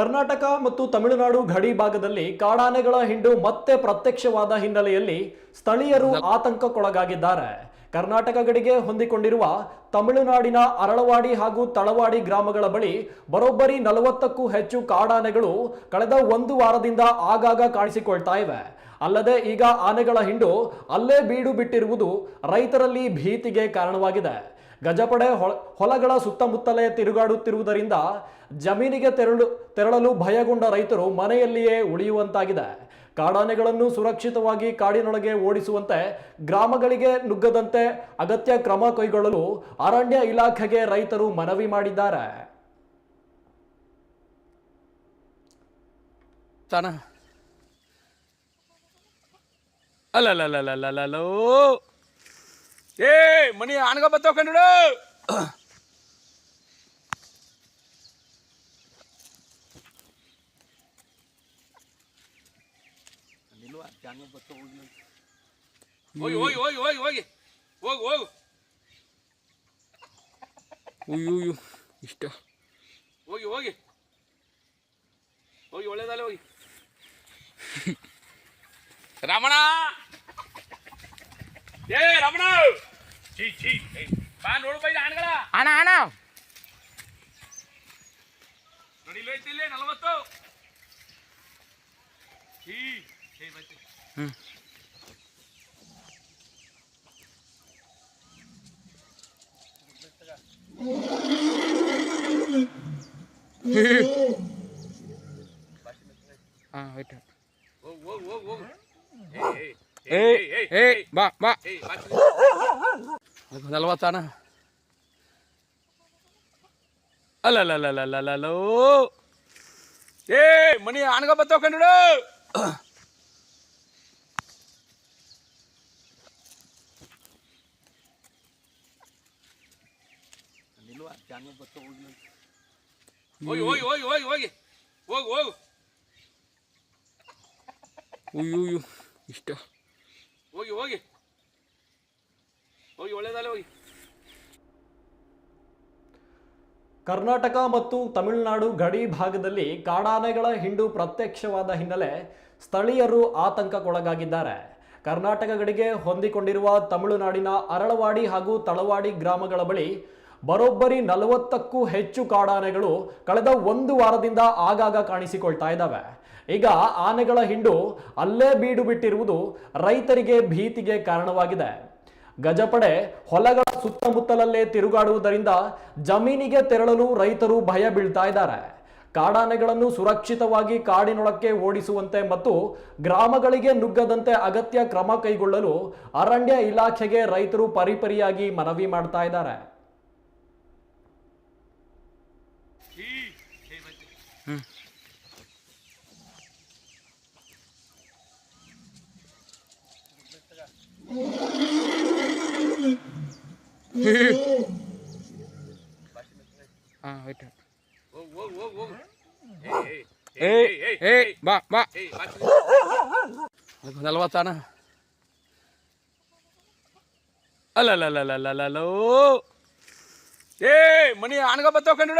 ಕರ್ನಾಟಕ ಮತ್ತು ತಮಿಳುನಾಡು ಗಡಿ ಭಾಗದಲ್ಲಿ ಕಾಡಾನೆಗಳ ಹಿಂಡು ಮತ್ತೆ ಪ್ರತ್ಯಕ್ಷವಾದ ಹಿನ್ನೆಲೆಯಲ್ಲಿ ಸ್ಥಳೀಯರು ಆತಂಕಕ್ಕೊಳಗಾಗಿದ್ದಾರೆ. ಕರ್ನಾಟಕ ಗಡಿಗೆ ಹೊಂದಿಕೊಂಡಿರುವ ತಮಿಳುನಾಡಿನ ಅರಳವಾಡಿ ಹಾಗೂ ತಳವಾಡಿ ಗ್ರಾಮಗಳ ಬಳಿ ಬರೋಬ್ಬರಿ ನಲವತ್ತಕ್ಕೂ ಹೆಚ್ಚು ಕಾಡಾನೆಗಳು ಕಳೆದ ಒಂದು ವಾರದಿಂದ ಆಗಾಗ ಕಾಣಿಸಿಕೊಳ್ತಾ ಇವೆ. ಅಲ್ಲದೆ ಈಗ ಆನೆಗಳ ಹಿಂಡು ಅಲ್ಲೇ ಬೀಡು ಬಿಟ್ಟಿರುವುದು ರೈತರಲ್ಲಿ ಭೀತಿಗೆ ಕಾರಣವಾಗಿದೆ. ಗಜಪಡೆ ಹೊಲಗಳ ಸುತ್ತಮುತ್ತಲೇ ತಿರುಗಾಡುತ್ತಿರುವುದರಿಂದ ಜಮೀನಿಗೆ ತೆರಳು, ತೆರಳಲು ಭಯಗೊಂಡ ರೈತರು ಮನೆಯಲ್ಲಿಯೇ ಉಳಿಯುವಂತಾಗಿದೆ. ಕಾಡಾನೆಗಳನ್ನು ಸುರಕ್ಷಿತವಾಗಿ ಕಾಡಿನೊಳಗೆ ಓಡಿಸುವಂತೆ ಗ್ರಾಮಗಳಿಗೆ ನುಗ್ಗದಂತೆ ಅಗತ್ಯ ಕ್ರಮ ಕೈಗೊಳ್ಳಲು ಅರಣ್ಯ ಇಲಾಖೆಗೆ ರೈತರು ಮನವಿ ಮಾಡಿದ್ದಾರೆ. ಅಲ್ಲಲ್ಲಲ್ಲಲ್ಲಲ್ಲೋ ಏ ಮನಿ ಆನಗ ಬತ್ತಾವ ಕಂಡು ಹೋಗಿ ಹೋಗಿ ಹೋಗಿ ಹೋಗಿ ಹೋಗಿ. ಹೋಗು ಹೋಗು. ಉಯ್ಯು ಇಷ್ಟ. ಹೋಗಿ ಹೋಗಿ. ಹೋಗಿ ಒಳ್ಳೇದಲ್ಲ ಹೋಗಿ. ರಮಣ! ಏ ರಮಣ! ಚೀ ಚೀ ಬಾ ನೋಡು ಬೈದ ಹಣ್ಗಳ ಅಣ್ಣ ಅಣ್ಣ! ನಡಿಲು ಐತಿಲ್ಲೇ ನಲವತ್ತು. ಚೀ ಏ ಬೈತಿ. ಹಾಂ ಆಯ್ತು ಹೋಗು ಹೋಗು ಹೋಗು ಹೋಗು. ಏ ಏ ಬಾ ಬಾ ಏ ಬಾ ನಲ್ವತ್ತಾನ ಅಲ್ಲಲ್ಲಲ್ಲಲ್ಲಲ್ಲೋ ಏ ಮನಿ ಆಣಗ ಬತ್ತಾವ ಕಂಡು ಹೋಗಿ ಹೋಗಿ ಹೋಗಿ ಹೋಗಿ ಹೋಗಿ ಹೋಗು ಹೋಗು ಉಯ್ಯು ಇಷ್ಟ. ಹೋಗಿ ಹೋಗಿ. ಹೋಗಿ ಒಳ್ಳೇದಲ್ಲ ಹೋಗಿ. ಕರ್ನಾಟಕ ಮತ್ತು ತಮಿಳುನಾಡು ಗಡಿ ಭಾಗದಲ್ಲಿ ಕಾಡಾನೆಗಳ ಹಿಂಡು ಪ್ರತ್ಯಕ್ಷವಾದ ಹಿನ್ನೆಲೆ ಸ್ಥಳೀಯರು ಆತಂಕಕ್ಕೊಳಗಾಗಿದ್ದಾರೆ. ಕರ್ನಾಟಕ ಗಡಿಗೆ ಹೊಂದಿಕೊಂಡಿರುವ ತಮಿಳುನಾಡಿನ ಅರಳವಾಡಿ ಹಾಗೂ ತಳವಾಡಿ ಗ್ರಾಮಗಳ ಬಳಿ ಬರೋಬ್ಬರಿ ನಲವತ್ತಕ್ಕೂ ಹೆಚ್ಚು ಕಾಡಾನೆಗಳು ಕಳೆದ ಒಂದು ವಾರದಿಂದ ಆಗಾಗ ಕಾಣಿಸಿಕೊಳ್ತಾ ಇದ್ದಾವೆ. ಈಗ ಆನೆಗಳ ಹಿಂಡು ಅಲ್ಲೇ ಬೀಡು ಬಿಟ್ಟಿರುವುದು ರೈತರಿಗೆ ಭೀತಿಗೆ ಕಾರಣವಾಗಿದೆ. ಗಜಪಡೆ ಹೊಲಗಳ ಸುತ್ತಮುತ್ತಲಲ್ಲೇ ತಿರುಗಾಡುವುದರಿಂದ ಜಮೀನಿಗೆ ತೆರಳಲು ರೈತರು ಭಯ ಬೀಳ್ತಾ ಇದ್ದಾರೆ. ಕಾಡಾನೆಗಳನ್ನು ಸುರಕ್ಷಿತವಾಗಿ ಕಾಡಿನೊಳಕ್ಕೆ ಓಡಿಸುವಂತೆ ಮತ್ತು ಗ್ರಾಮಗಳಿಗೆ ನುಗ್ಗದಂತೆ ಅಗತ್ಯ ಕ್ರಮ ಕೈಗೊಳ್ಳಲು ಅರಣ್ಯ ಇಲಾಖೆಗೆ ರೈತರು ಪರಿಪರಿಯಾಗಿ ಮನವಿ ಮಾಡ್ತಾ ಇದ್ದಾರೆ. ಹಾಂ ಆಯ್ತು ಹೋಗು ಹೋಗು ಹೋಗು ಹೋಗು ಏ ಏ ಬಾ ಬಾ ಏ ಬಾ ನಲ್ವತ್ತಾನ ಅಲ್ಲಲ್ಲಲ್ಲಲ್ಲಲ್ಲೋ ಏ ಮನಿ ಆಣಗ ಬತ್ತಾವ ಕಂಡು